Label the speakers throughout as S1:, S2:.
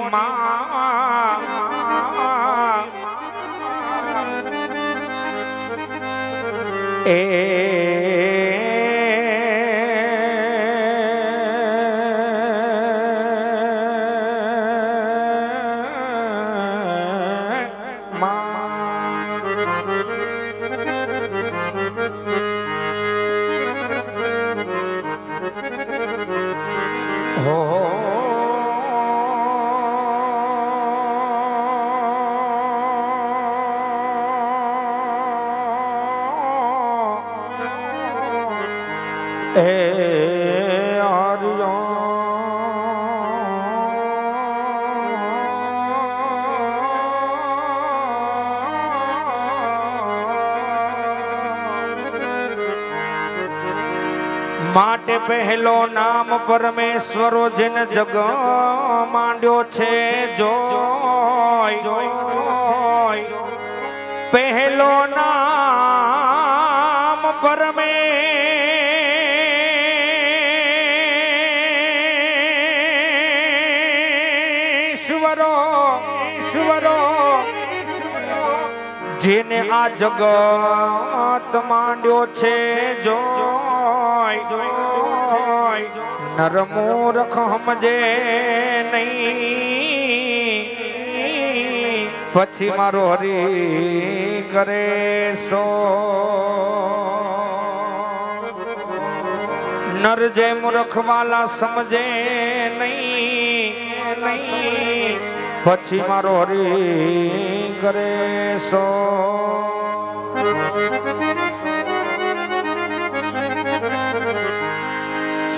S1: મોરી માં એ એ માટે પહેલો નામ પરમેશ્વરો જેન જગ માંડ્યો છે જો પહેલો નામ જેને આ જગત માંડ્યો છે, જોય નરમૂર્ખ સમજે નહીં. પછી મારો હરી કરે સો. નર જે મૂર્ખ વાલા સમજે નહીં નહીં. પછી મારો હરી કરે સો.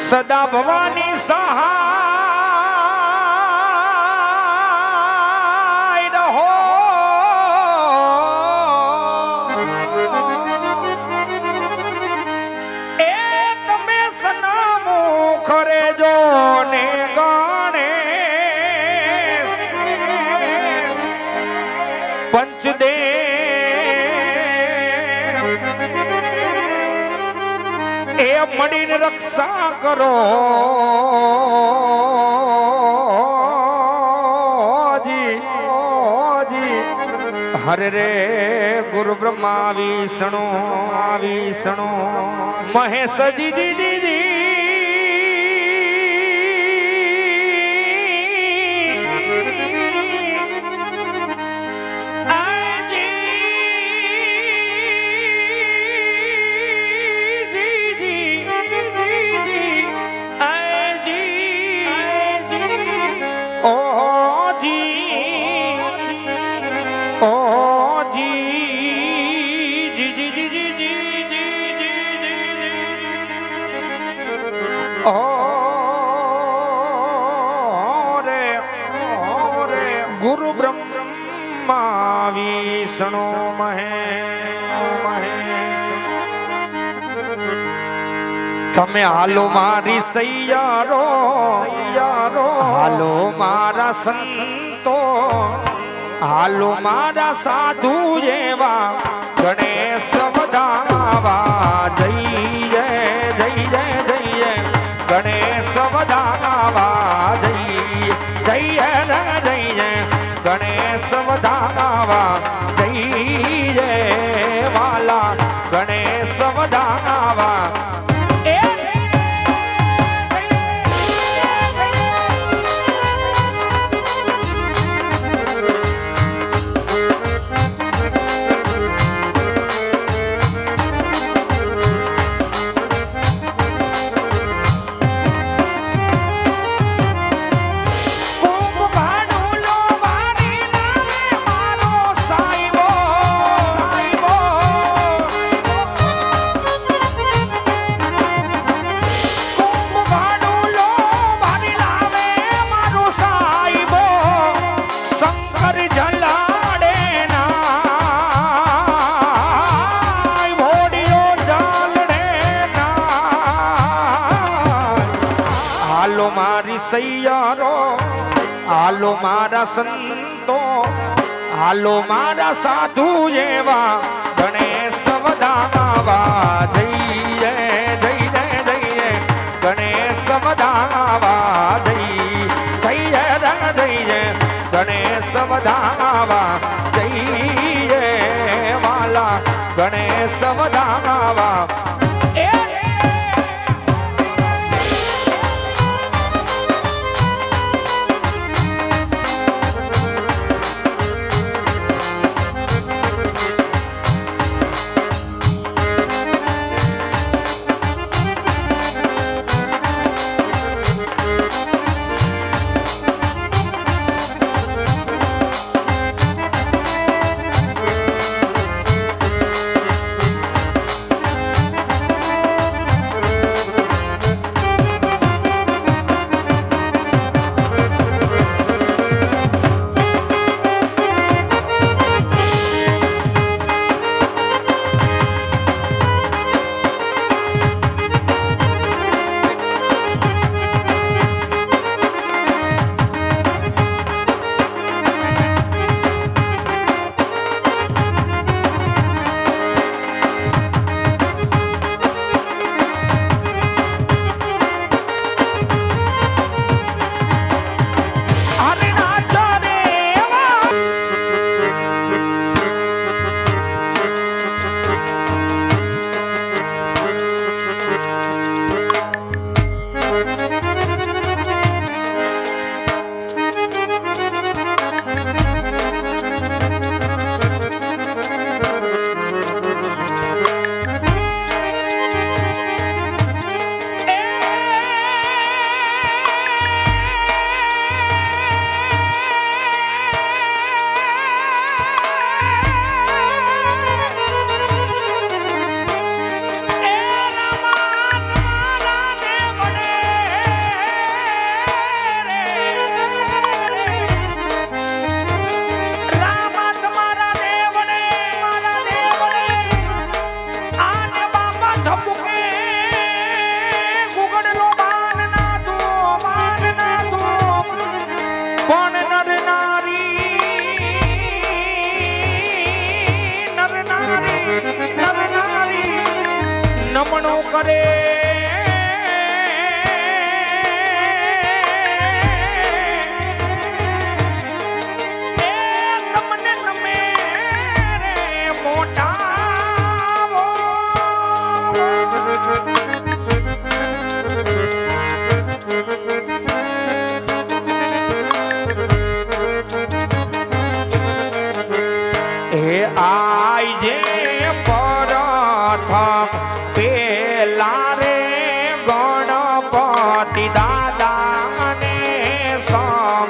S1: સદા ભવાની સહાય પંચદેવ એ મળીને રક્ષા કરો હરે રે ગુરુ બ્રહ્મા વિષ્ણુ વિષ્ણુ મહેશજી તમે હાલો મારી સૈયારો સૈયારો. હાલો મારા સંતો, હાલો મારા સાધુ એવા ગણેશ વધાવા જઈએ મારા સંતો, હાલો મારા સાધુ એવા, ગણેશ વધાવા જઈએ જઈએ જઈએ, ગણેશ વધાવા જઈએ જઈએ ર જઈએ જઈએ ગણેશ વધાવા જઈએ વાલા ગણેશ વધાવા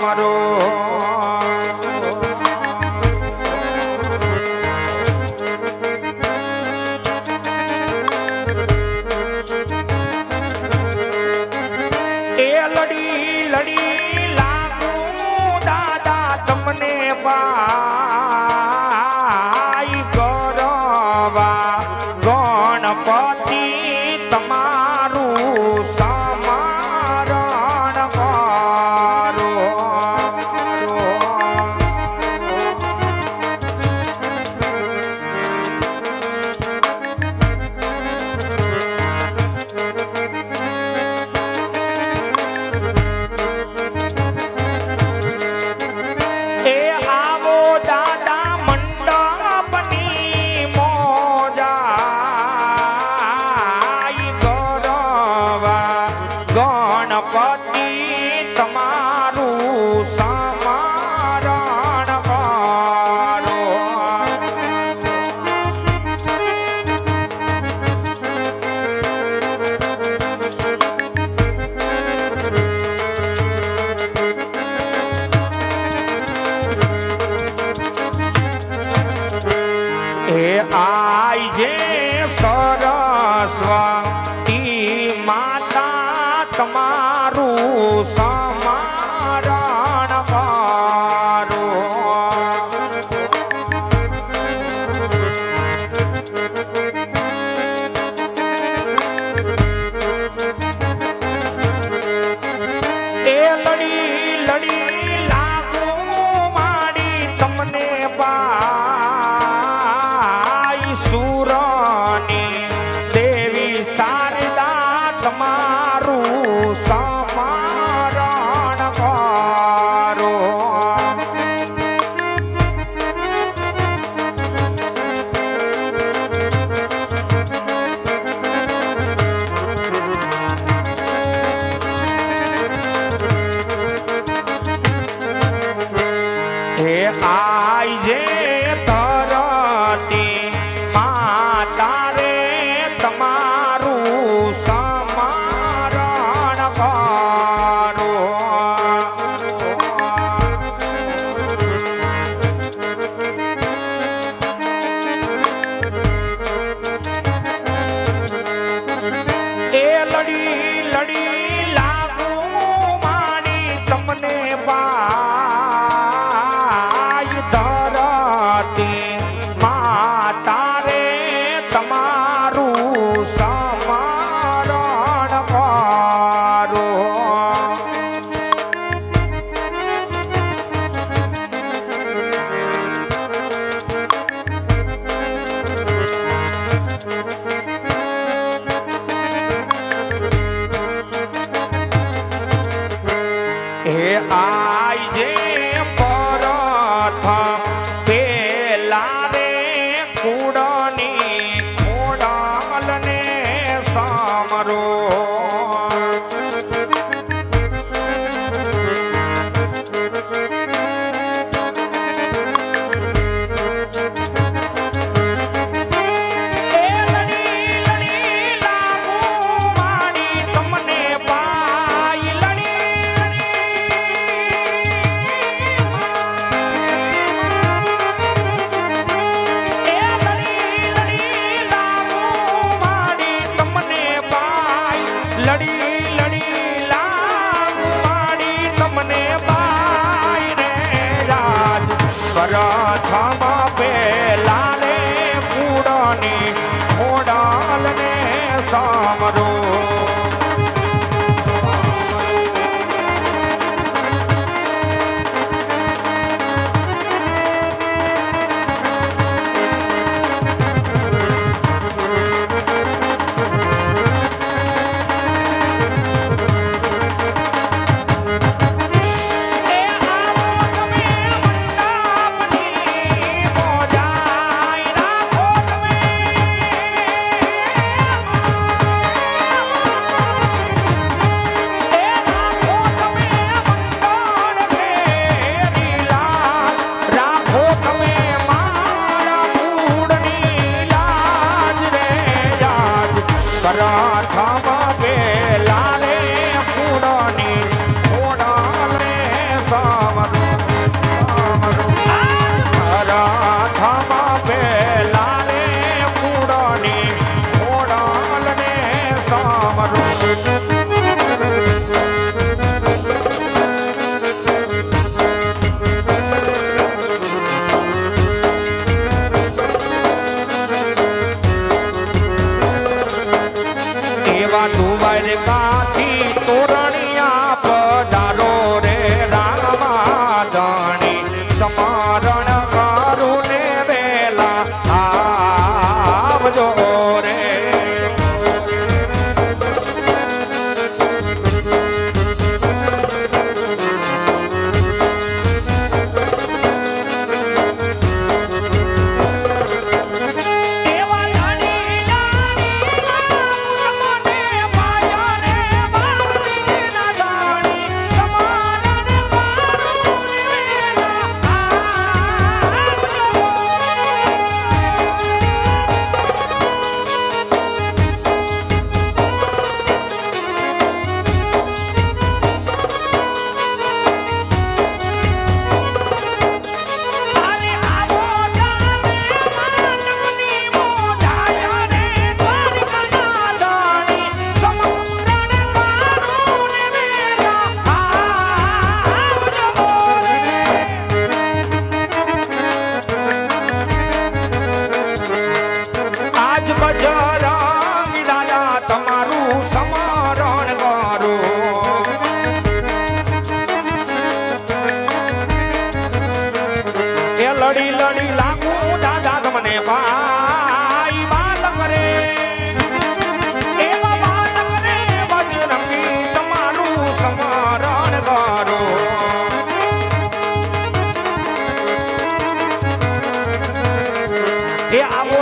S1: amaro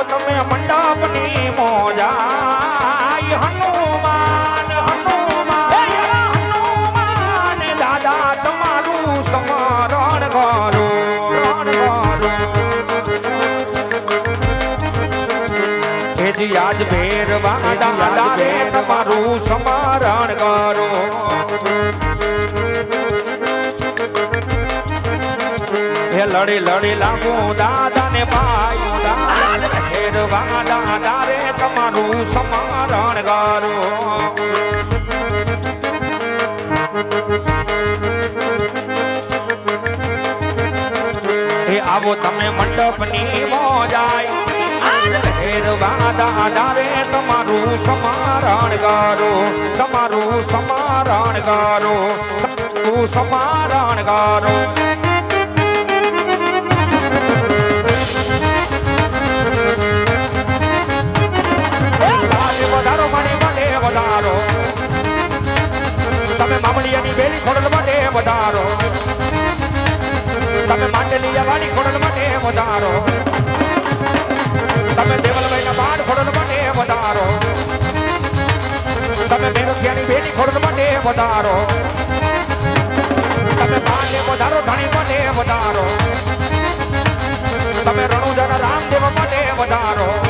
S1: તમે મંડપની મોજા હનુમાન હનુમાન હનુમાન દાદા તમારું સમરણ કરું જી આજ ભેરવા દાદા રે તમારું સમરણ કરો. હે લડી લડી લાગુ દાદા ને ભાઈ તમારું સમારણ કરો આવો તમે મંડપની મોજાય. દાદા તમારું સમારણ ગારો. તમારું સમારણ ગારો. તમારું સમારણ કરો પેલી ખોડલ માટે વધારો. તમે માંડલી વાળી ખોડલ માટે વધારો. તમે દેવલભાઈ ના બાળ ખોડલ માટે વધારો. તમે મેરખિયાની બેટી ખોડલ માટે વધારો. તમે બાળને વધારો, ધણી માટે વધારો. તમે રણુજાના રામદેવ માટે વધારો.